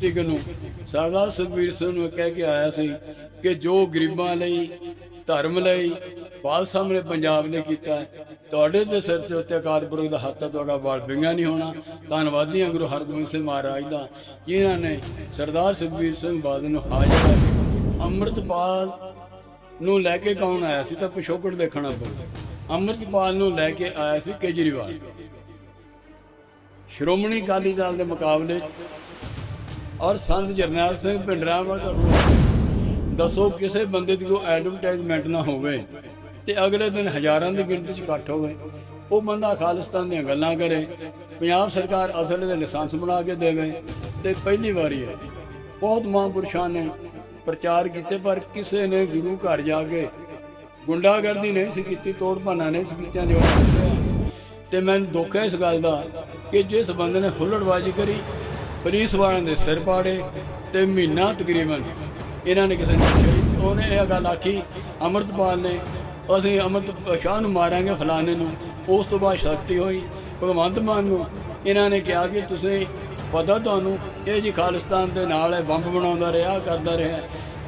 ਠੀਕ ਨੂੰ। ਸਰਦਾਰ ਸੁਖਬੀਰ ਸਿੰਘ ਨੂੰ ਕਹਿ ਕੇ ਆਇਆ ਸੀ ਕਿ ਜੋ ਗਰੀਬਾਂ ਲਈ, ਧਰਮ ਲਈ, ਬਾਲ ਸਾਹਮਣੇ ਪੰਜਾਬ ਨੇ ਕੀਤਾ, ਤੁਹਾਡੇ ਦੇ ਸਿਰ ਤੇ ਉੱਤੇ ਅਕਾਲ ਪੁਰਖ ਦਾ ਹੱਥ ਤੁਹਾਡਾ ਵਾਲ ਵਿੰਗਾ ਨਹੀਂ ਹੋਣਾ। ਧੰਨਵਾਦੀ ਹਾਂ ਗੁਰੂ ਹਰਗੋਬਿੰਦ ਸਿੰਘ ਮਹਾਰਾਜ ਦਾ, ਜਿਨ੍ਹਾਂ ਨੇ ਸਰਦਾਰ ਸੁਖਬੀਰ ਸਿੰਘ ਬਾਦਲ ਨੂੰ ਹਾਜ਼ਰ ਅੰਮ੍ਰਿਤਪਾਲ ਨੂੰ ਲੈ ਕੇ ਕੌਣ ਆਇਆ ਸੀ? ਤਾਂ ਪਿਛੋਕੜ ਦੇਖਣਾ ਪਊ ਅੰਮ੍ਰਿਤਪਾਲ ਨੂੰ ਲੈ ਕੇ ਆਇਆ ਸੀ ਕੇਜਰੀਵਾਲ। ਸ਼੍ਰੋਮਣੀ ਅਕਾਲੀ ਦਲ ਦੇ ਮੁਕਾਬਲੇ ਔਰ ਸੰਤ ਜਰਨੈਲ ਸਿੰਘ ਭਿੰਡਰਾਂ ਵਰਗਾ ਰੂਪ ਦੱਸੋ ਕਿਸੇ ਬੰਦੇ ਦੀ ਕੋਈ ਐਡਵਰਟਾਈਜ਼ਮੈਂਟ ਨਾ ਹੋਵੇ ਤੇ ਅਗਲੇ ਦਿਨ ਹਜ਼ਾਰਾਂ ਦੀ ਗਿਣਤੀ 'ਚ ਇਕੱਠ ਹੋਵੇ। ਉਹ ਬੰਦਾ ਖਾਲਿਸਤਾਨ ਦੀਆਂ ਗੱਲਾਂ ਕਰੇ, ਪੰਜਾਬ ਸਰਕਾਰ ਅਸਲ ਦੇ ਲਾਇਸੈਂਸ ਬਣਾ ਕੇ ਦੇਵੇ ਤੇ ਪਹਿਲੀ ਵਾਰੀ ਹੈ। ਬਹੁਤ ਮਹਾਂਪੁਰਸ਼ਾਂ ਨੇ ਪ੍ਰਚਾਰ ਕੀਤੇ, ਪਰ ਕਿਸੇ ਨੇ ਗੁਰੂ ਘਰ ਜਾ ਕੇ ਗੁੰਡਾਗਰਦੀ ਨਹੀਂ ਸੀ ਕੀਤੀ, ਤੋੜ ਭੰਨਾ ਨਹੀਂ ਸੀ ਕੀਤੀਆਂ ਜੋ। ਤੇ ਮੈਨੂੰ ਦੁੱਖ ਹੈ ਇਸ ਗੱਲ ਦਾ ਕਿ ਜਿਸ ਬੰਦੇ ਨੇ ਹੁੱਲੜਬਾਜ਼ੀ ਕਰੀ ਪੁਲਿਸ ਵਾਲਿਆਂ ਦੇ ਸਿਰ ਪਾੜੇ ਤੇ ਮਹੀਨਾ ਤਕਰੀਬਨ ਇਹਨਾਂ ਨੇ ਕਿਸੇ ਨੇ ਉਹਨੇ ਇਹ ਗੱਲ ਆਖੀ, ਅਮਰਤਪਾਲ ਨੇ, ਅਸੀਂ ਅਮਰਤ ਸ਼ਾਹ ਨੂੰ ਮਾਰਾਂਗੇ ਫਲਾਣੇ ਨੂੰ, ਉਸ ਤੋਂ ਬਾਅਦ ਸ਼ਕਤੀ ਹੋਈ, ਭਗਵੰਤ ਮਾਨ ਨੂੰ। ਇਹਨਾਂ ਨੇ ਕਿਹਾ ਕਿ ਤੁਸੀਂ ਪਤਾ ਤੁਹਾਨੂੰ, ਇਹ ਜੀ ਖਾਲਿਸਤਾਨ ਦੇ ਨਾਲ ਹੈ ਬੰਬ ਬਣਾਉਂਦਾ ਰਿਹਾ, ਕਰਦਾ ਰਿਹਾ।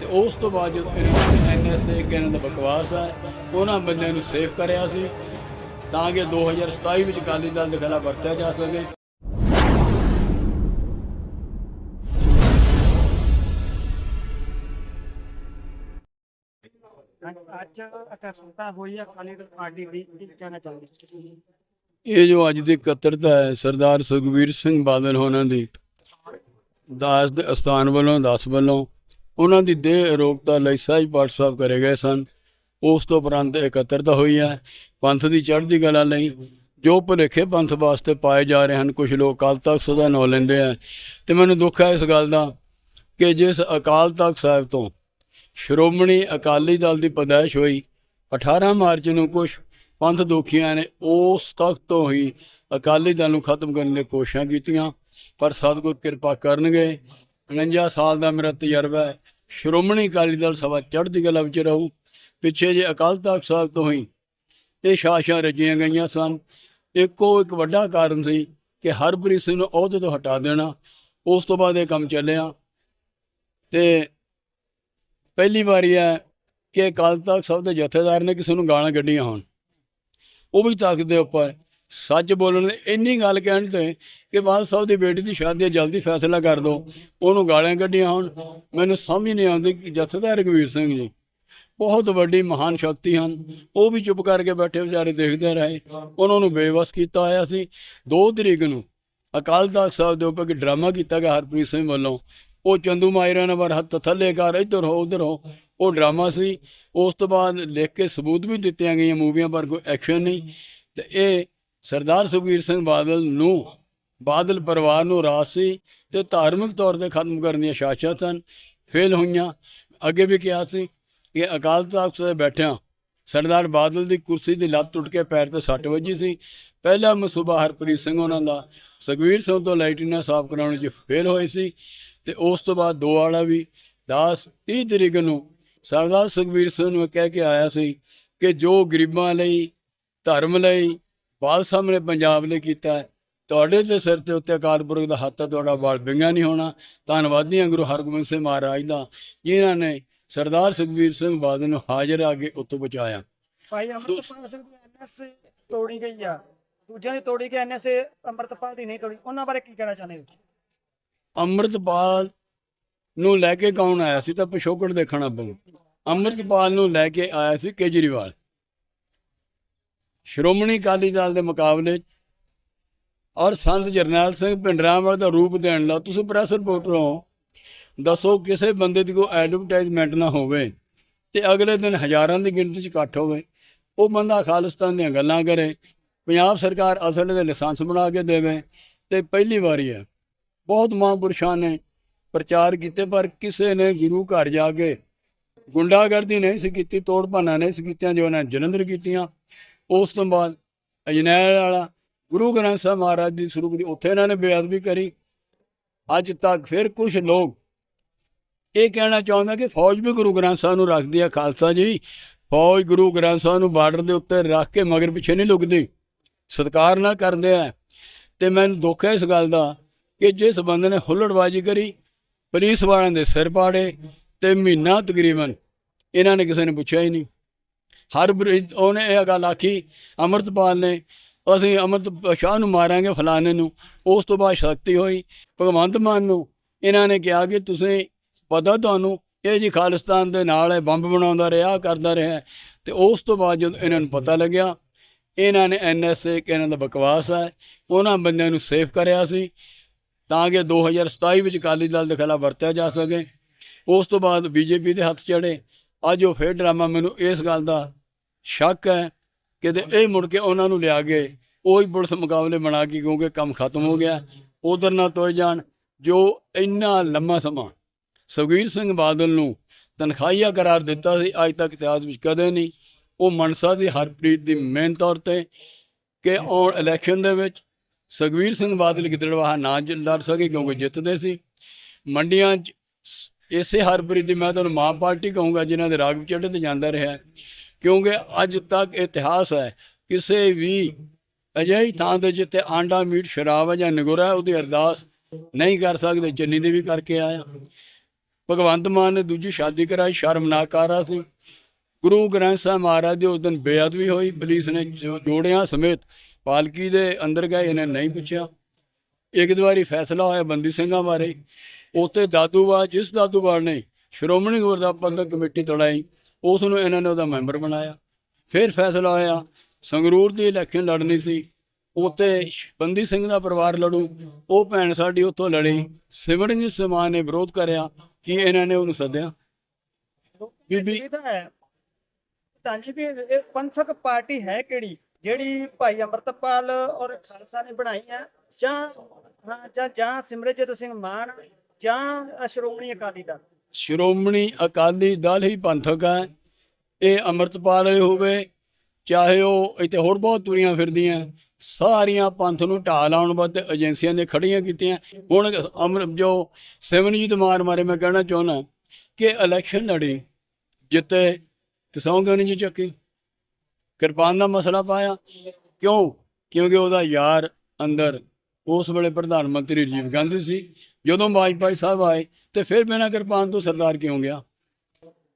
ਤੇ ਉਸ ਤੋਂ ਬਾਅਦ ਜਦੋਂ ਇਹਨਾਂ ਨੇ ਐਨਐਸਏ ਕਿਹਨਾਂ ਦਾ ਬਕਵਾਸ ਹੈ, ਉਹਨਾਂ ਬੰਦਿਆਂ ਨੂੰ ਸੇਫ ਕਰਿਆ ਸੀ, ਤਾਂ ਕਿ 2027 ਵਿੱਚ ਅਕਾਲੀ ਦਲ ਦੇ ਖਿਲਾਫ ਵਰਤਿਆ ਜਾ ਸਕੇ। ਅੱਜ ਇਕੱਤਰਤਾ ਹੋਈ ਅਕਾਲੀ ਦਲ ਪਾਰਟੀ ਦੀ ਕੀ ਕਹਿਣਾ ਚਾਹੁੰਦੇ ਇਹ ਜੋ ਅੱਜ ਦੀ ਇਕੱਤਰਤਾ ਹੈ, ਸਰਦਾਰ ਸੁਖਬੀਰ ਸਿੰਘ ਬਾਦਲ ਹੋਣਾ ਦੀ, ਦਾਸ ਦੇ ਅਸਥਾਨ ਵੱਲੋਂ, ਦਾਸ ਵੱਲੋਂ, ਉਹਨਾਂ ਦੀ ਦੇਹ ਅਰੋਗਤਾ ਲਈ ਸਹਿਜ ਪਾਠ ਸਾਹਿਬ ਕਰੇ ਗਏ ਸਨ। ਉਸ ਤੋਂ ਉਪਰੰਤ ਇਕੱਤਰਤਾ ਹੋਈ ਹੈ, ਪੰਥ ਦੀ ਚੜ੍ਹਦੀ ਕਲਾ ਲਈ, ਜੋ ਭੁਲੇਖੇ ਪੰਥ ਵਾਸਤੇ ਪਾਏ ਜਾ ਰਹੇ ਹਨ ਕੁਝ ਲੋਕ ਅਕਾਲ ਤਖਤ ਸਦਾ ਨਾਂ ਲੈਂਦੇ ਆ। ਤੇ ਮੈਨੂੰ ਦੁੱਖ ਹੈ ਇਸ ਗੱਲ ਦਾ, ਕਿ ਜਿਸ ਅਕਾਲ ਤਖਤ ਸਾਹਿਬ ਤੋਂ ਸ਼੍ਰੋਮਣੀ ਅਕਾਲੀ ਦਲ ਦੀ ਪਦਾਇਸ਼ ਹੋਈ। 18 ਮਾਰਚ ਨੂੰ ਕੁਝ ਪੰਥ ਦੋਖੀਆਂ ਨੇ ਉਸ ਤਖਤ ਤੋਂ ਹੀ ਅਕਾਲੀ ਦਲ ਨੂੰ ਖਤਮ ਕਰਨ ਦੀ ਕੋਸ਼ਿਸ਼ਾਂ ਕੀਤੀਆਂ, ਪਰ ਸਤਿਗੁਰ ਕਿਰਪਾ ਕਰਨਗੇ। 49 ਸਾਲ ਦਾ ਮੇਰਾ ਤਜਰਬਾ ਹੈ, ਸ਼੍ਰੋਮਣੀ ਅਕਾਲੀ ਦਲ ਸਭਾ ਚੜ੍ਹਦੀ ਕਲਾ ਵਿੱਚ ਰਹੂ। ਪਿੱਛੇ ਜੇ ਅਕਾਲ ਤਖਤ ਸਾਹਿਬ ਤੋਂ ਹੀ ਇਹ ਸ਼ਾਸ਼ਾਂ ਰਚੀਆਂ ਗਈਆਂ ਸਨ, ਇੱਕੋ ਇੱਕ ਵੱਡਾ ਕਾਰਨ ਸੀ ਕਿ ਹਰਪ੍ਰੀਤ ਸਿੰਘ ਨੂੰ ਅਹੁਦੇ ਤੋਂ ਹਟਾ ਦੇਣਾ। ਉਸ ਤੋਂ ਬਾਅਦ ਇਹ ਕੰਮ ਚੱਲਿਆ ਤੇ ਪਹਿਲੀ ਵਾਰੀ ਹੈ ਕਿ ਅਕਾਲ ਤਖਤ ਸਾਹਿਬ ਦੇ ਜਥੇਦਾਰ ਨੇ ਕਿਸੇ ਨੂੰ ਗਾਲਾਂ ਕੱਢੀਆਂ ਹੋਣ। ਉਹ ਵੀ ਤਖਤ ਦੇ ਉੱਪਰ। ਸੱਚ ਬੋਲਣ ਦੇ ਇੰਨੀ ਗੱਲ ਕਹਿਣ ਤੇ ਕਿ ਬਾਦ ਸਾਹਿਬ ਦੀ ਬੇਟੀ ਦੀ ਸ਼ਾਦੀ ਦਾ ਜਲਦੀ ਫੈਸਲਾ ਕਰ ਦਿਓ। ਉਹਨੂੰ ਗਾਲਾਂ ਕੱਢੀਆਂ ਹੋਣ। ਮੈਨੂੰ ਸਮਝ ਨਹੀਂ ਆਉਂਦੀ ਕਿ ਜਥੇਦਾਰ ਰਘਵੀਰ ਸਿੰਘ ਜੀ ਬਹੁਤ ਵੱਡੀ ਮਹਾਨ ਸ਼ਕਤੀ ਹਨ। ਉਹ ਵੀ ਚੁੱਪ ਕਰਕੇ ਬੈਠੇ ਵਿਚਾਰੇ ਦੇਖਦੇ ਰਹੇ। ਉਹਨਾਂ ਨੂੰ ਬੇਵਸ ਕੀਤਾ ਹੋਇਆ ਸੀ। 2 ਤਰੀਕ ਨੂੰ ਅਕਾਲ ਤਖਤ ਸਾਹਿਬ ਦੇ ਉੱਪਰ ਇੱਕ ਡਰਾਮਾ ਕੀਤਾ ਗਿਆ ਹਰਪ੍ਰੀਤ ਸਿੰਘ ਵੱਲੋਂ। ਉਹ ਚੰਦੂ ਮਾਇਰਾ ਨੇ ਵਰ ਹੱਥ ਥੱਲੇ ਕਰ, ਇੱਧਰ ਹੋ, ਉੱਧਰ ਹੋ। ਉਹ ਡਰਾਮਾ ਸੀ। ਉਸ ਤੋਂ ਬਾਅਦ ਲਿਖ ਕੇ ਸਬੂਤ ਵੀ ਦਿੱਤੀਆਂ ਗਈਆਂ ਮੂਵੀਆਂ, ਪਰ ਕੋਈ ਐਕਸ਼ਨ ਨਹੀਂ। ਤੇ ਇਹ ਸਰਦਾਰ ਸੁਖਬੀਰ ਸਿੰਘ ਬਾਦਲ ਨੂੰ, ਬਾਦਲ ਪਰਿਵਾਰ ਨੂੰ ਰਾਸ ਸੀ ਤੇ ਧਾਰਮਿਕ ਤੌਰ ਤੇ ਖਤਮ ਕਰਨ ਦੀਆਂ ਸਾਜ਼ਿਸ਼ਾਂ ਸਨ, ਫੇਲ ਹੋਈਆਂ। ਅੱਗੇ ਵੀ ਕਿਹਾ ਸੀ ਕਿ ਅਕਾਲ ਤਖਤ ਤੇ ਬੈਠਿਆਂ, ਸਰਦਾਰ ਬਾਦਲ ਦੀ ਕੁਰਸੀ ਦੀ ਲੱਤ ਟੁੱਟ ਕੇ ਪੈਰ ਤੇ ਸੱਟ ਵੱਜੀ ਸੀ। ਪਹਿਲਾ ਮਸੂਬਾ ਹਰਪ੍ਰੀਤ ਸਿੰਘ ਉਹਨਾਂ ਦਾ। ਸੁਖਬੀਰ ਸਿੰਘ ਤੋਂ ਲਾਈਟਿਨਾ ਸਾਫ਼ ਕਰਾਉਣ 'ਚ ਫੇਲ ਹੋਏ ਸੀ ਤੇ ਉਸ ਤੋਂ ਬਾਅਦ ਦੋ ਵਾਲਾ ਵੀ 10 30 ਤਰੀਕ ਨੂੰ ਸਰਦਾਰ ਸੁਖਬੀਰ ਸਿੰਘ ਨੂੰ ਕਹਿ ਕੇ ਆਇਆ ਸੀ ਕਿ ਜੋ ਗਰੀਬਾਂ ਲਈ, ਧਰਮ ਲਈ, ਬਾਲ ਸਾਹਮਣੇ ਪੰਜਾਬ ਨੇ ਕੀਤਾ ਤੁਹਾਡੇ ਦੇ ਸਿਰ ਤੇ ਉੱਤੇ ਅਕਾਲ ਪੁਰਖ ਦਾ ਹੱਥ ਹੈ, ਤੁਹਾਡਾ ਵਾਲ ਵਿੰਗਾ ਨਹੀਂ ਹੋਣਾ। ਧੰਨਵਾਦੀ ਹਾਂ ਗੁਰੂ ਹਰਗੋਬਿੰਦ ਸਿੰਘ ਮਹਾਰਾਜ ਦਾ, ਜਿਨ੍ਹਾਂ ਨੇ ਸਰਦਾਰ ਸੁਖਬੀਰ ਸਿੰਘ ਬਾਦਲ ਨੂੰ ਹਾਜ਼ਰ ਆ ਕੇ ਉੱਤੋਂ ਬਚਾਇਆ। ਭਾਈ ਅਮਰਤਪਾਲ ਸਿੰਘ ਦੀ ਐਨਐਸ ਤੋੜੀ ਗਈ ਆ। ਦੂਜਿਆਂ ਦੀ ਤੋੜੀ ਗਈ ਐਨਐਸ ਅਮਰਤਪਾਲ ਦੀ ਨਹੀਂ ਤੋੜੀ, ਉਹਨਾਂ ਬਾਰੇ ਕੀ ਕਹਿਣਾ ਚਾਹੁੰਦੇ ਹੋ? ਅੰਮ੍ਰਿਤਪਾਲ ਨੂੰ ਲੈ ਕੇ ਕੌਣ ਆਇਆ ਸੀ ਤਾਂ ਪਿਛੋਕੜ ਦੇਖਣਾ ਪਊ ਅੰਮ੍ਰਿਤਪਾਲ ਨੂੰ ਲੈ ਕੇ ਆਇਆ ਸੀ ਕੇਜਰੀਵਾਲ। ਸ਼੍ਰੋਮਣੀ ਅਕਾਲੀ ਦਲ ਦੇ ਮੁਕਾਬਲੇ ਔਰ ਸੰਤ ਜਰਨੈਲ ਸਿੰਘ ਭਿੰਡਰਾਂ ਦਾ ਰੂਪ ਦੇਣ ਲਾ ਤੁਸੀਂ ਪ੍ਰੈਸ ਰਿਪੋਰਟਰ ਹੋ, ਦੱਸੋ ਕਿਸੇ ਬੰਦੇ ਦੀ ਕੋਈ ਐਡਵਰਟਾਈਜ਼ਮੈਂਟ ਨਾ ਹੋਵੇ ਤੇ ਅਗਲੇ ਦਿਨ ਹਜ਼ਾਰਾਂ ਦੀ ਗਿਣਤੀ 'ਚ ਇਕੱਠ ਹੋਵੇ, ਉਹ ਬੰਦਾ ਖਾਲਿਸਤਾਨ ਦੀਆਂ ਗੱਲਾਂ ਕਰੇ ਪੰਜਾਬ ਸਰਕਾਰ ਅਸਲ ਦੇ ਲਾਇਸੈਂਸ ਬਣਾ ਕੇ ਦੇਵੇ ਤੇ ਪਹਿਲੀ ਵਾਰੀ ਹੈ। ਬਹੁਤ ਮਹਾਂਪੁਰਸ਼ਾਂ ਨੇ ਪ੍ਰਚਾਰ ਕੀਤੇ, ਪਰ ਕਿਸੇ ਨੇ ਗੁਰੂ ਘਰ ਜਾ ਕੇ ਗੁੰਡਾਗਰਦੀ ਨਹੀਂ ਸੀ ਕੀਤੀ, ਤੋੜ ਭੰਨਾ ਨਹੀਂ ਸੀ ਕੀਤੀਆਂ, ਜੋ ਉਹਨਾਂ ਨੇ ਜਲੰਧਰ ਕੀਤੀਆਂ। ਉਸ ਤੋਂ ਬਾਅਦ ਅਜਨੈਲ ਵਾਲਾ ਗੁਰੂ ਗ੍ਰੰਥ ਸਾਹਿਬ ਮਹਾਰਾਜ ਦੀ ਸਰੂਪ ਦੀ ਉੱਥੇ ਇਹਨਾਂ ਨੇ ਬੇਅਦਬੀ ਕਰੀ। ਅੱਜ ਤੱਕ ਫਿਰ ਕੁਝ ਲੋਕ ਇਹ ਕਹਿਣਾ ਚਾਹੁੰਦਾ ਕਿ ਫੌਜ ਵੀ ਗੁਰੂ ਗ੍ਰੰਥ ਸਾਹਿਬ ਨੂੰ ਰੱਖਦੀ ਹੈ, ਖਾਲਸਾ ਜੀ। ਫੌਜ ਗੁਰੂ ਗ੍ਰੰਥ ਸਾਹਿਬ ਨੂੰ ਬਾਰਡਰ ਦੇ ਉੱਤੇ ਰੱਖ ਕੇ ਮਗਰ ਪਿੱਛੇ ਨਹੀਂ ਲੁਕਦੀ। ਸਤਿਕਾਰ ਨਾਲ ਕਰਦੇ ਆ। ਤੇ ਮੈਨੂੰ ਦੁੱਖ ਹੈ ਇਸ ਗੱਲ ਦਾ ਕਿ ਜਿਸ ਬੰਦੇ ਨੇ ਹੁੱਲੜਬਾਜ਼ੀ ਕਰੀ, ਪੁਲਿਸ ਵਾਲਿਆਂ ਦੇ ਸਿਰ ਪਾੜੇ ਤੇ ਮਹੀਨਾ ਤਕਰੀਬਨ ਇਹਨਾਂ ਨੇ ਕਿਸੇ ਨੇ ਪੁੱਛਿਆ ਹੀ ਨਹੀਂ। ਹਰ ਬਰੀ- ਉਹਨੇ ਇਹ ਗੱਲ ਆਖੀ, ਅਮਰਤਪਾਲ ਨੇ, ਅਸੀਂ ਅਮਰਤ ਸ਼ਾਹ ਨੂੰ ਮਾਰਾਂਗੇ ਫਲਾਣੇ ਨੂੰ। ਉਸ ਤੋਂ ਬਾਅਦ ਸ਼ਕਤੀ ਹੋਈ, ਭਗਵੰਤ ਮਾਨ ਨੂੰ। ਇਹਨਾਂ ਨੇ ਕਿਹਾ ਕਿ ਤੁਸੀਂ ਪਤਾ ਤੁਹਾਨੂੰ, ਇਹ ਜੀ ਖਾਲਿਸਤਾਨ ਦੇ ਨਾਲ ਹੈ ਬੰਬ ਬਣਾਉਂਦਾ ਰਿਹਾ, ਕਰਦਾ ਰਿਹਾ। ਤੇ ਉਸ ਤੋਂ ਬਾਅਦ ਜਦੋਂ ਇਹਨਾਂ ਨੂੰ ਪਤਾ ਲੱਗਿਆ ਇਹਨਾਂ ਨੇ ਐਨਐਸਏ ਕਿ ਇਹਨਾਂ ਦਾ ਬਕਵਾਸ ਹੈ। ਉਹਨਾਂ ਬੰਦਿਆਂ ਨੂੰ ਸੇਫ ਕਰਿਆ ਸੀ ਤਾਂ ਕਿ 2027 ਵਿੱਚ ਅਕਾਲੀ ਦਲ ਦੇ ਖਿਲਾਫ ਵਰਤਿਆ ਜਾ ਸਕੇ। ਉਸ ਤੋਂ ਬਾਅਦ ਬੀਜੇਪੀ ਦੇ ਹੱਥ ਚੜੇ ਅੱਜ ਉਹ ਫੇਰ ਡਰਾਮਾ ਮੈਨੂੰ ਇਸ ਗੱਲ ਦਾ ਸ਼ੱਕ ਹੈ ਕਿਤੇ ਇਹ ਮੁੜ ਕੇ ਉਹਨਾਂ ਨੂੰ ਲਿਆ ਕੇ ਉਹੀ ਪੁਲਿਸ ਮੁਕਾਬਲੇ ਬਣਾ ਕੇ ਕਿਉਂਕਿ ਕੰਮ ਖਤਮ ਹੋ ਗਿਆ। ਉਧਰ ਨਾ ਤੁਰ ਜਾਣ। ਜੋ ਇੰਨਾ ਲੰਮਾ ਸਮਾਂ ਸੁਖਬੀਰ ਸਿੰਘ ਬਾਦਲ ਨੂੰ ਤਨਖਾਹੀਆ ਕਰਾਰ ਦਿੱਤਾ ਸੀ, ਅੱਜ ਤੱਕ ਇਤਿਹਾਸ ਵਿੱਚ ਕਦੇ ਨਹੀਂ। ਉਹ ਮਨਸਾ ਸੀ ਹਰਪ੍ਰੀਤ ਦੀ ਮੇਨ ਤੌਰ ਤੇ ਕਿ ਆਉਣ ਇਲੈਕਸ਼ਨ ਦੇ ਵਿੱਚ ਸੁਖਬੀਰ ਸਿੰਘ ਬਾਦਲ ਗਿੱਦੜਵਾਹਾ ਨਾ ਲੜ ਸਕੇ ਕਿਉਂਕਿ ਜਿੱਤਦੇ ਸੀ। ਮੰਡੀਆਂ 'ਚ ਇਸੇ ਹਰਪ੍ਰੀਤ ਦੀ ਮੈਂ ਤੁਹਾਨੂੰ ਮਾਂ ਪਾਰਟੀ ਕਹੂੰਗਾ ਜਿਨ੍ਹਾਂ ਦੇ ਰਾਗ ਚੜ੍ਹੇ ਤੇ ਜਾਂਦਾ ਰਿਹਾ। ਕਿਉਂਕਿ ਅੱਜ ਤੱਕ ਇਤਿਹਾਸ ਹੈ ਕਿਸੇ ਵੀ ਅਜਿਹੀ ਥਾਂ ਤੇ ਜਿੱਥੇ ਆਂਡਾ ਮੀਟ ਸ਼ਰਾਬ ਜਾਂ ਨਿਗੁਰਾ ਉਹਦੀ ਅਰਦਾਸ ਨਹੀਂ ਕਰ ਸਕਦੇ ਚੰਨੀ ਦੇ ਵੀ ਕਰਕੇ ਆਇਆ। ਭਗਵੰਤ ਮਾਨ ਨੇ ਦੂਜੀ ਸ਼ਾਦੀ ਕਰਾਈ ਸ਼ਰਮਨਾਕ ਕਾਰਾ ਸੀ। ਗੁਰੂ ਗ੍ਰੰਥ ਸਾਹਿਬ ਮਹਾਰਾਜ ਦੀ ਉਸ ਦਿਨ ਬੇਅਦ ਵੀ ਹੋਈ, ਪੁਲਿਸ ਨੇ ਜੋ- ਜੋੜਿਆਂ ਸਮੇਤ ਪਾਲਕੀ ਦੇ ਅੰਦਰ ਗਏ, ਇਹਨੇ ਨਹੀਂ ਪੁੱਛਿਆ। ਇੱਕ ਦੋ ਫੈਸਲਾ ਹੋਇਆ ਬੰਦੀ ਸਿੰਘਾਂ ਬਾਰੇ। ਉੱਥੇ ਦਾਦੂਵਾਲ, ਜਿਸ ਦਾਦੂਵਾਲ ਨੇ ਸ਼੍ਰੋਮਣੀ ਗੁਰਦੁਆਰਾ ਪ੍ਰਬੰਧਕ ਕਮੇਟੀ ਤੜਾਈ ਉਸ ਨੂੰ ਇਹਨਾਂ ਨੇ ਉਹਦਾ ਮੈਂਬਰ ਬਣਾਇਆ। ਫਿਰ ਫੈਸਲਾ ਹੋਇਆ, ਸੰਗਰੂਰ ਦੀ ਇਲੈਕਸ਼ਨ ਲੜਨੀ ਸੀ। ਉੱਥੇ ਬੰਦੀ ਸਿੰਘ ਦਾ ਪਰਿਵਾਰ ਲੜੂ। ਉਹ ਭੈਣ ਸਾਡੀ ਉੱਥੋਂ ਲੜੀ। ਸਿਮਰਨਜੀਤ ਸਮਾਨ ਨੇ ਵਿਰੋਧ ਕਰਿਆ ਕਿ ਇਹਨਾਂ ਨੇ ਉਹਨੂੰ ਸੱਦਿਆ। ਬੀਬੀ- ਇਹ ਜੀ ਵੀ ਇਹ ਪੰਥਕ ਪਾਰਟੀ ਹੈ ਕਿਹੜੀ? ਜਿਹੜੀ ਭਾਈ ਅੰਮ੍ਰਿਤਪਾਲ ਔਰ ਖਾਲਸਾ ਨੇ ਬਣਾਈ ਹੈ ਜਾਂ, ਹਾਂ, ਜਾਂ ਜਾਂ ਸਿਮਰਜੀਤ ਸਿੰਘ ਮਾਨ ਜਾਂ ਸ਼੍ਰੋਮਣੀ ਅਕਾਲੀ ਦਲ? ਸ਼੍ਰੋਮਣੀ ਅਕਾਲੀ ਦਲ ਹੀ ਪੰਥਕ ਹੈ। ਇਹ ਅੰਮ੍ਰਿਤਪਾਲ ਹੋਵੇ, ਚਾਹੇ ਉਹ ਇੱਥੇ ਹੋਰ ਬਹੁਤ ਤੁਰੀਆਂ ਫਿਰਦੀਆਂ, ਸਾਰੀਆਂ ਪੰਥ ਨੂੰ ਢਾਹ ਲਾਉਣ ਵਾਸਤੇ ਏਜੰਸੀਆਂ ਨੇ ਖੜੀਆਂ ਕੀਤੀਆਂ। ਹੁਣ ਅਮਰ, ਜੋ ਸਿਮਰਜੀਤ ਮਾਨ ਮਾਰੇ ਮੈਂ ਕਹਿਣਾ ਚਾਹੁੰਦਾ ਕਿ ਇਲੈਕਸ਼ਨ ਲੜੀ, ਜਿੱਤੇ ਤੇ ਸਹੁੰ ਕਿਉਂ ਨਹੀਂ ਜੀ ਚੱਕੀ? ਕਿਰਪਾਨ ਦਾ ਮਸਲਾ ਪਾਇਆ। ਕਿਉਂ? ਕਿਉਂਕਿ ਉਹਦਾ ਯਾਰ ਅੰਦਰ ਉਸ ਵੇਲੇ ਪ੍ਰਧਾਨ ਮੰਤਰੀ ਰਾਜੀਵ ਗਾਂਧੀ ਸੀ। ਜਦੋਂ ਵਾਜਪਾਈ ਸਾਹਿਬ ਆਏ ਤੇ ਫਿਰ ਬਿਨਾਂ ਕਿਰਪਾਨ ਤੋਂ ਸਰਦਾਰ ਕਿਉਂ ਗਿਆ?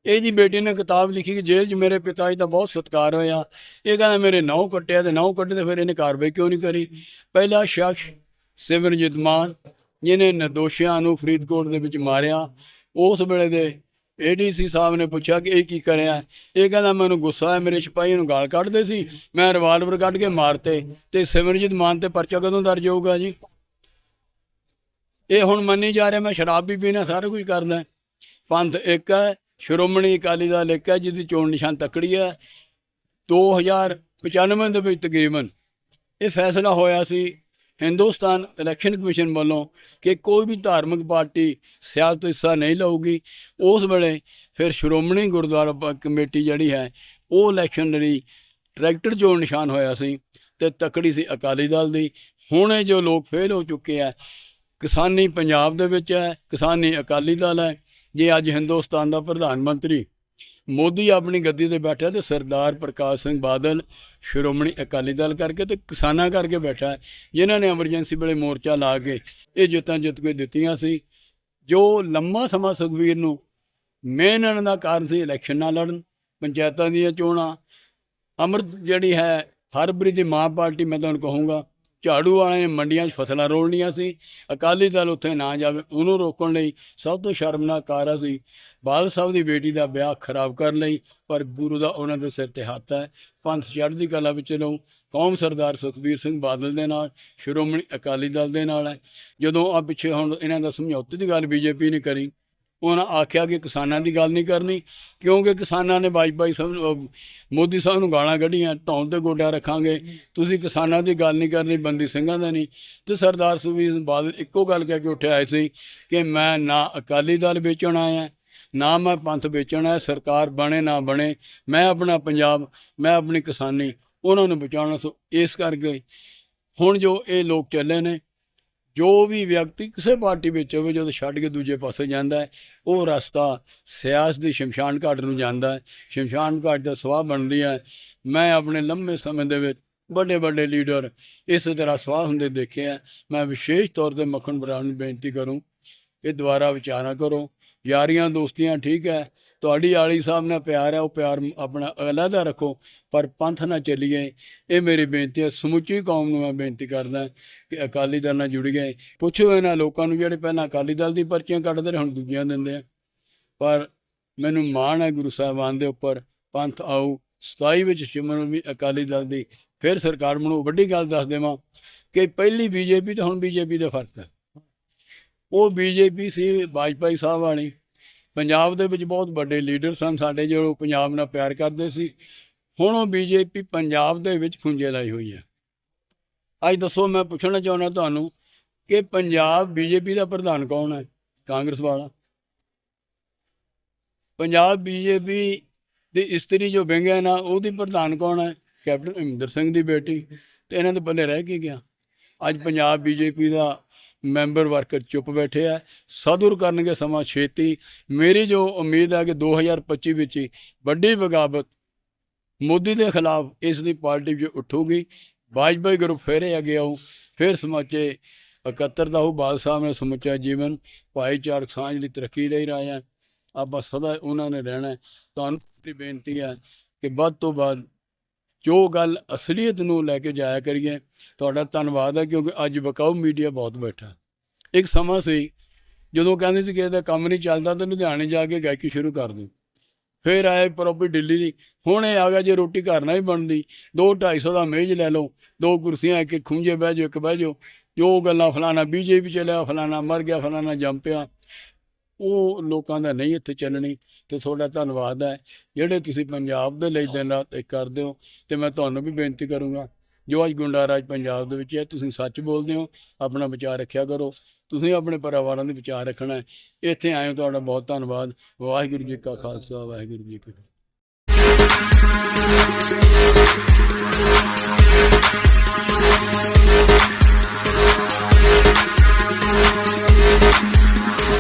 ਇਹਦੀ ਬੇਟੀ ਨੇ ਕਿਤਾਬ ਲਿਖੀ ਕਿ ਜੇਲ੍ਹ 'ਚ ਮੇਰੇ ਪਿਤਾ ਜੀ ਦਾ ਬਹੁਤ ਸਤਿਕਾਰ ਹੋਇਆ। ਇਹ ਕਹਿੰਦਾ ਮੇਰੇ ਨਹੁੰ ਕੱਟਿਆ ਤੇ ਨਹੁੰ ਕੱਟੇ ਤੇ ਫਿਰ ਇਹਨੇ ਕਾਰਵਾਈ ਕਿਉਂ ਨਹੀਂ ਕਰੀ? ਪਹਿਲਾ ਸ਼ਖਸ ਸਿਮਰਜੀਤ ਮਾਨ, ਜਿਹਨੇ ਨਿਰਦੋਸ਼ੀਆਂ ਨੂੰ ਫਰੀਦਕੋਟ ਦੇ ਵਿੱਚ ਮਾਰਿਆ। ਉਸ ਵੇਲੇ ਦੇ ਏਡੀਸੀ ਸਾਹਿਬ ਨੇ ਪੁੱਛਿਆ ਕਿ ਇਹ ਕੀ ਕਰਿਆ? ਇਹ ਕਹਿੰਦਾ, ਮੈਨੂੰ ਗੁੱਸਾ ਹੈ ਮੇਰੇ ਸਿਪਾਹੀ ਨੂੰ ਗਾਲ ਕੱਢਦੇ ਸੀ। ਮੈਂ ਰਿਵਾਲਵਰ ਕੱਢ ਕੇ ਮਾਰਤੇ। ਤੇ ਸਿਮਰਜੀਤ ਮਾਨ ਤੇ ਪਰਚਾ ਕਦੋਂ ਦਰਜ ਹੋਊਗਾ ਜੀ? ਇਹ ਹੁਣ ਮੰਨੀ ਜਾ ਰਿਹਾ, ਮੈਂ ਸ਼ਰਾਬ ਵੀ ਪੀਣਾ ਸਾਰਾ ਕੁਝ ਕਰਦਾ। ਪੰਥ ਇੱਕ ਹੈ, ਸ਼੍ਰੋਮਣੀ ਅਕਾਲੀ ਦਲ ਇੱਕ ਹੈ, ਜਿਹਦੀ ਚੋਣ ਨਿਸ਼ਾਨ ਤਕੜੀ ਹੈ। 2095 ਦੇ ਵਿੱਚ ਤਕਰੀਬਨ ਇਹ ਫੈਸਲਾ ਹੋਇਆ ਸੀ। ਹਿੰਦੁਸਤਾਨ ਇਲੈਕਸ਼ਨ ਕਮਿਸ਼ਨ ਵੱਲੋਂ ਕਿ ਕੋਈ ਵੀ ਧਾਰਮਿਕ ਪਾਰਟੀ ਸਿਆਸਤ ਹਿੱਸਾ ਨਹੀਂ ਲਊਗੀ, ਉਸ ਵੇਲੇ ਫਿਰ ਸ਼੍ਰੋਮਣੀ ਗੁਰਦੁਆਰਾ ਕਮੇਟੀ ਜਿਹੜੀ ਹੈ, ਉਹ ਇਲੈਕਸ਼ਨ ਜਿਹੜੀ ਟਰੈਕਟਰ ਚੋਣ ਨਿਸ਼ਾਨ ਹੋਇਆ ਸੀ ਤੇ ਤਕੜੀ ਸੀ ਅਕਾਲੀ ਦਲ ਦੀ। ਹੁਣ ਇਹ ਜੋ ਲੋਕ ਫੇਲ ਹੋ ਚੁੱਕੇ ਆ, ਕਿਸਾਨੀ ਪੰਜਾਬ ਦੇ ਵਿੱਚ ਹੈ, ਕਿਸਾਨੀ ਅਕਾਲੀ ਦਲ ਹੈ, ਜੇ ਅੱਜ ਹਿੰਦੁਸਤਾਨ ਦਾ ਪ੍ਰਧਾਨ ਮੰਤਰੀ ਮੋਦੀ ਆਪਣੀ ਗੱਦੀ ਤੇ ਬੈਠਾ ਤੇ ਸਰਦਾਰ ਪ੍ਰਕਾਸ਼ ਸਿੰਘ ਬਾਦਲ, ਸ਼੍ਰੋਮਣੀ ਅਕਾਲੀ ਦਲ ਕਰਕੇ ਤੇ ਕਿਸਾਨਾਂ ਕਰਕੇ ਬੈਠਾ ਜਿਨ੍ਹਾਂ ਨੇ ਐਮਰਜੈਂਸੀ ਵੇਲੇ ਮੋਰਚਾ ਲਾ ਕੇ ਇਹ ਜਿੱਤਾਂ ਜਿੱਤ ਕੇ ਦਿੱਤੀਆਂ ਸੀ। ਜੋ ਲੰਮਾ ਸਮਾਂ ਸੁਖਬੀਰ ਨੂੰ ਮਿਹਨਤ ਦਾ ਕਾਰਨ ਸੀ ਇਲੈਕਸ਼ਨ ਨਾ ਲੜਨ, ਪੰਚਾਇਤਾਂ ਦੀਆਂ ਚੋਣਾਂ, ਅੰਮ੍ਰਿਤ ਜਿਹੜੀ ਹੈ ਫਰਵਰੀ ਦੀ ਮਾਂ ਪਾਰਟੀ ਮੈਂ ਤੁਹਾਨੂੰ ਕਹੂੰਗਾ ਝਾੜੂ ਵਾਲਿਆਂ ਨੇ ਮੰਡੀਆਂ 'ਚ ਫਸਲਾਂ ਰੋਲਣੀਆਂ ਸੀ। ਅਕਾਲੀ ਦਲ ਉੱਥੇ ਨਾ ਜਾਵੇ, ਉਹਨੂੰ ਰੋਕਣ ਲਈ ਸਭ ਤੋਂ ਸ਼ਰਮਨਾਕ ਕਾਰਾ ਸੀ। ਬਾਦਲ ਸਾਹਿਬ ਦੀ ਬੇਟੀ ਦਾ ਵਿਆਹ ਖਰਾਬ ਕਰਨ ਲਈ, ਪਰ ਗੁਰੂ ਦਾ ਉਹਨਾਂ ਦੇ ਸਿਰ ਤੇ ਹੱਥ ਹੈ। ਪੰਥ ਚੜ੍ਹਦੀ ਕਲਾ ਵਿੱਚ ਰਹੋ। ਕੌਮ ਸਰਦਾਰ ਸੁਖਬੀਰ ਸਿੰਘ ਬਾਦਲ ਦੇ ਨਾਲ, ਸ਼੍ਰੋਮਣੀ ਅਕਾਲੀ ਦਲ ਦੇ ਨਾਲ ਹੈ। ਜਦੋਂ ਆ ਪਿੱਛੇ ਹੁਣ ਇਹਨਾਂ ਦਾ ਸਮਝੌਤੇ ਦੀ ਗੱਲ ਬੀਜੇਪੀ ਨੇ ਕਰੀ ਉਹਨਾਂ ਆਖਿਆ ਕਿ ਕਿਸਾਨਾਂ ਦੀ ਗੱਲ ਨਹੀਂ ਕਰਨੀ, ਕਿਉਂਕਿ ਕਿਸਾਨਾਂ ਨੇ ਵਾਜਪਾਈ ਸਾਹਿਬ ਨੂੰ ਮੋਦੀ ਸਾਹਿਬ ਨੂੰ ਗਾਲਾਂ ਕੱਢੀਆਂ, ਧੌਣ ਤੇ ਗੋਡਿਆਂ ਰੱਖਾਂਗੇ, ਤੁਸੀਂ ਕਿਸਾਨਾਂ ਦੀ ਗੱਲ ਨਹੀਂ ਕਰਨੀ, ਬੰਦੀ ਸਿੰਘਾਂ ਦਾ ਨਹੀਂ। ਤੇ ਸਰਦਾਰ ਸੁਖਬੀਰ ਸਿੰਘ ਬਾਦਲ ਇੱਕੋ ਗੱਲ ਕਹਿ ਕੇ ਉੱਠੇ ਆਏ ਸੀ ਕਿ ਮੈਂ ਨਾ ਅਕਾਲੀ ਦਲ ਵੇਚਣ ਆਇਆ, ਨਾ ਮੈਂ ਪੰਥ ਵੇਚਣਾ ਹੈ ਸਰਕਾਰ ਬਣੇ ਨਾ ਬਣੇ, ਮੈਂ ਆਪਣਾ ਪੰਜਾਬ, ਮੈਂ ਆਪਣੀ ਕਿਸਾਨੀ, ਉਹਨਾਂ ਨੂੰ ਬਚਾਉਣਾ ਸੋ ਇਸ ਕਰਕੇ ਹੁਣ ਜੋ ਇਹ ਲੋਕ ਚੱਲੇ ਨੇ ਜੋ ਵੀ ਵਿਅਕਤੀ ਕਿਸੇ ਪਾਰਟੀ ਵਿੱਚ ਹੋਵੇ, ਜਦੋਂ ਛੱਡ ਕੇ ਦੂਜੇ ਪਾਸੇ ਜਾਂਦਾ ਹੈ, ਉਹ ਰਸਤਾ ਸਿਆਸਤ ਦੀ ਸ਼ਮਸ਼ਾਨ ਘਾਟ ਨੂੰ ਜਾਂਦਾ ਹੈ। ਸ਼ਮਸ਼ਾਨ ਘਾਟ ਦਾ ਸਵਾਹ ਬਣਦੀ ਹੈ। ਮੈਂ ਆਪਣੇ ਲੰਮੇ ਸਮੇਂ ਦੇ ਵਿੱਚ ਵੱਡੇ ਵੱਡੇ ਲੀਡਰ ਇਸੇ ਤਰ੍ਹਾਂ ਸਵਾਹ ਹੁੰਦੇ ਦੇਖੇ ਆ ਮੈਂ ਵਿਸ਼ੇਸ਼ ਤੌਰ ਤੇ ਮੱਖਣ ਬਰਾੜ ਨੂੰ ਬੇਨਤੀ ਕਰੂੰ, ਇਹ ਦੁਬਾਰਾ ਵਿਚਾਰਾ ਕਰੋ। ਯਾਰੀਆਂ ਦੋਸਤੀਆਂ, ਠੀਕ ਹੈ। ਤੁਹਾਡੀ ਆਲੀ ਸਾਹਿਬ ਨਾਲ ਪਿਆਰ ਹੈ, ਉਹ ਪਿਆਰ ਆਪਣਾ ਅਲੱਗਾ ਰੱਖੋ, ਪਰ ਪੰਥ ਨਾਲ ਚੱਲੀਏ। ਇਹ ਮੇਰੀ ਬੇਨਤੀ ਹੈ, ਸਮੁੱਚੀ ਕੌਮ ਨੂੰ ਮੈਂ ਬੇਨਤੀ ਕਰਦਾ ਕਿ ਅਕਾਲੀ ਦਲ ਨਾਲ ਜੁੜ ਗਏ ਪੁੱਛੋ ਇਹਨਾਂ ਲੋਕਾਂ ਨੂੰ, ਜਿਹੜੇ ਪਹਿਲਾਂ ਅਕਾਲੀ ਦਲ ਦੀ ਪਰਚੀਆਂ ਕੱਢਦੇ ਰਹੇ, ਹੁਣ ਦੂਜੀਆਂ ਦਿੰਦੇ ਆ। ਪਰ ਮੈਨੂੰ ਮਾਣ ਹੈ ਗੁਰੂ ਸਾਹਿਬਾਨ ਦੇ ਉੱਪਰ, ਪੰਥ ਆਊ 27 ਵਿੱਚ ਸਿਮਰਨ ਅਕਾਲੀ ਦਲ ਦੀ ਫਿਰ ਸਰਕਾਰ ਬਣੂ ਵੱਡੀ ਗੱਲ ਦੱਸ ਦੇਵਾਂ ਕਿ ਪਹਿਲੀ ਬੀਜੇਪੀ ਤੇ ਹੁਣ ਬੀਜੇਪੀ ਦਾ ਫ਼ਰਕ ਹੈ। ਉਹ ਬੀਜੇਪੀ ਸੀ ਵਾਜਪਾਈ ਸਾਹਿਬ ਵਾਲੀ। ਪੰਜਾਬ ਦੇ ਵਿੱਚ ਬਹੁਤ ਵੱਡੇ ਲੀਡਰ ਸਨ ਸਾਡੇ ਜੋ ਪੰਜਾਬ ਨਾਲ ਪਿਆਰ ਕਰਦੇ ਸੀ। ਹੁਣ ਉਹ ਬੀਜੇਪੀ ਪੰਜਾਬ ਦੇ ਵਿੱਚ ਖੁੰਝੇ ਲਾਈ ਹੋਈ ਹੈ। ਅੱਜ ਦੱਸੋ, ਮੈਂ ਪੁੱਛਣਾ ਚਾਹੁੰਦਾ ਤੁਹਾਨੂੰ ਕਿ ਪੰਜਾਬ ਬੀਜੇਪੀ ਦਾ ਪ੍ਰਧਾਨ ਕੌਣ ਹੈ? ਕਾਂਗਰਸ ਵਾਲਾ। ਪੰਜਾਬ ਬੀਜੇਪੀ ਦੀ ਇਸਤਰੀ ਜੋ ਵਿੰਗ ਹੈ ਨਾ, ਉਹਦੀ ਪ੍ਰਧਾਨ ਕੌਣ ਹੈ? ਕੈਪਟਨ ਅਮਰਿੰਦਰ ਸਿੰਘ ਦੀ ਬੇਟੀ। ਤੇ ਇਹਨਾਂ ਦੇ ਪੱਲੇ ਰਹਿ ਕੇ ਗਿਆ? ਅੱਜ ਪੰਜਾਬ ਬੀਜੇਪੀ ਦਾ ਮੈਂਬਰ ਵਰਕਰ ਚੁੱਪ ਬੈਠੇ ਆ। ਸਦੁਰ ਕਰਨਗੇ ਸਮਾਂ ਛੇਤੀ। ਮੇਰੀ ਜੋ ਉਮੀਦ ਹੈ ਕਿ 2025 ਵਿੱਚ ਹੀ ਵੱਡੀ ਬਗਾਵਤ ਮੋਦੀ ਦੇ ਖਿਲਾਫ ਇਸ ਦੀ ਪਾਰਟੀ ਵਿੱਚ ਉੱਠੂਗੀ। ਵਾਜਪਾਈ ਗਰੁੱਪ ਫੇਰੇ ਅੱਗੇ ਆਊ। ਫਿਰ ਸਮੁੱਚੇ 71 ਦਾ ਉਹ ਬਾਲ ਸਾਹਿਬ ਨੇ ਸਮੁੱਚਾ ਜੀਵਨ, ਭਾਈਚਾਰਕ ਸਾਂਝ ਲਈ ਤਰੱਕੀ ਲਈ ਰਹੇ ਆ। ਆਪਾਂ ਸਦਾ ਉਹਨਾਂ ਨੇ ਰਹਿਣਾ ਤੁਹਾਨੂੰ ਬੇਨਤੀ ਹੈ ਕਿ ਵੱਧ ਤੋਂ ਵੱਧ ਜੋ ਗੱਲ ਅਸਲੀਅਤ ਨੂੰ ਲੈ ਕੇ ਜਾਇਆ ਕਰੀਏ, ਤੁਹਾਡਾ ਧੰਨਵਾਦ ਹੈ ਕਿਉਂਕਿ ਅੱਜ ਬਕਾਊ ਮੀਡੀਆ ਬਹੁਤ ਬੈਠਾ। ਇੱਕ ਸਮਾਂ ਸੀ, ਜਦੋਂ ਕਹਿੰਦੇ ਸੀ ਕਿ ਇਹਦਾ ਕੰਮ ਨਹੀਂ ਚੱਲਦਾ ਤਾਂ ਲੁਧਿਆਣੇ ਜਾ ਕੇ ਗਾਇਕੀ ਸ਼ੁਰੂ ਕਰ ਦੂੰ ਫਿਰ ਆਏ ਪ੍ਰੋਪਰ ਦਿੱਲੀ ਦੀ। ਹੁਣ ਇਹ ਆ ਗਿਆ ਜੇ ਰੋਟੀ ਘਰ ਨਾਲ ਹੀ ਬਣਦੀ 2 250 ਦਾ ਮੇਜ਼ ਲੈ ਲਓ, ਦੋ ਕੁਰਸੀਆਂ, ਇੱਕ ਇੱਕ ਖੁੰਝੇ ਬਹਿ ਜਾਓ, ਇੱਕ ਬਹਿ ਜਾਓ। ਜੋ ਗੱਲਾਂ ਫਲਾਣਾ ਬੀਜੇਪੀ ਚਲਿਆ ਫਲਾਣਾ ਮਰ ਗਿਆ, ਫਲਾਣਾ ਜੰਮ ਪਿਆ। ਉਹ ਲੋਕਾਂ ਦਾ ਨਹੀਂ ਇੱਥੇ ਚੱਲਣੀ। ਤੇ ਤੁਹਾਡਾ ਧੰਨਵਾਦ ਹੈ। ਜਿਹੜੇ ਤੁਸੀਂ ਪੰਜਾਬ ਦੇ ਲਈ ਦਿਨ ਰਾਤ ਇੱਕ ਕਰਦੇ ਹੋ, ਤੇ ਮੈਂ ਤੁਹਾਨੂੰ ਵੀ ਬੇਨਤੀ ਕਰੂੰਗਾ, ਜੋ ਅੱਜ ਗੁੰਡਾ ਰਾਜ ਪੰਜਾਬ ਦੇ ਵਿੱਚ ਹੈ, ਤੁਸੀਂ ਸੱਚ ਬੋਲਦੇ ਹੋ, ਆਪਣਾ ਵਿਚਾਰ ਰੱਖਿਆ ਕਰੋ। ਤੁਸੀਂ ਆਪਣੇ ਪਰਿਵਾਰਾਂ ਦੇ ਵਿਚਾਰ ਰੱਖਣਾ ਹੈ। ਇੱਥੇ ਆਏ ਹੋ, ਤੁਹਾਡਾ ਬਹੁਤ ਧੰਨਵਾਦ। ਵਾਹਿਗੁਰੂ ਜੀ ਕਾ ਖਾਲਸਾ, ਵਾਹਿਗੁਰੂ ਜੀ ਕੀ